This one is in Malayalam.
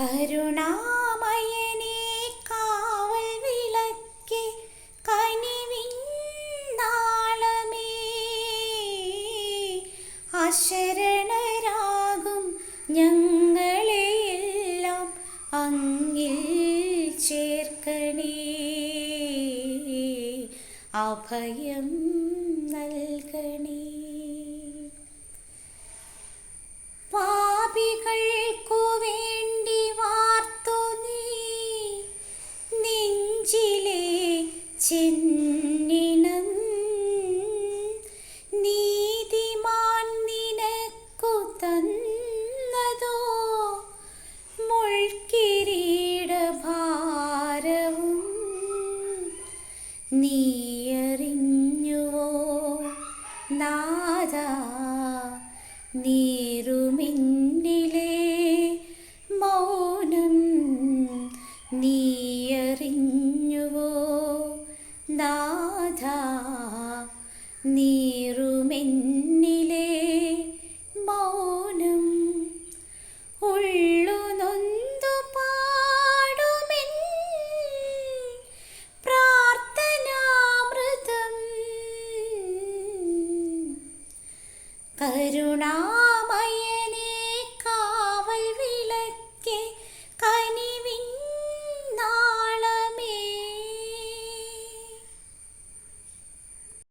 കരുണാമയനേ കാവൽ വിളക്കി കനിവിൻ നാളമേ അശരണരാകും ഞങ്ങളെയെല്ലാം അങ്ങിൽ ചേർക്കണേ. അഭയം നൽകണേ. ചെന്നിനം. നീതിമാൻ നിനക്കു തന്നതോ? മുൾക്കിരീടഭാരവും നീയറിഞ്ഞുവോ? നാദ നീറുമിന്നിലെ നീറുമെന്നിലെ മൗനം ഉള്ളു നൊന്തു പാടുമെൻ പ്രാർത്ഥനാമൃതം. കരുണാമയനെ കാവൽ വിളക്കേ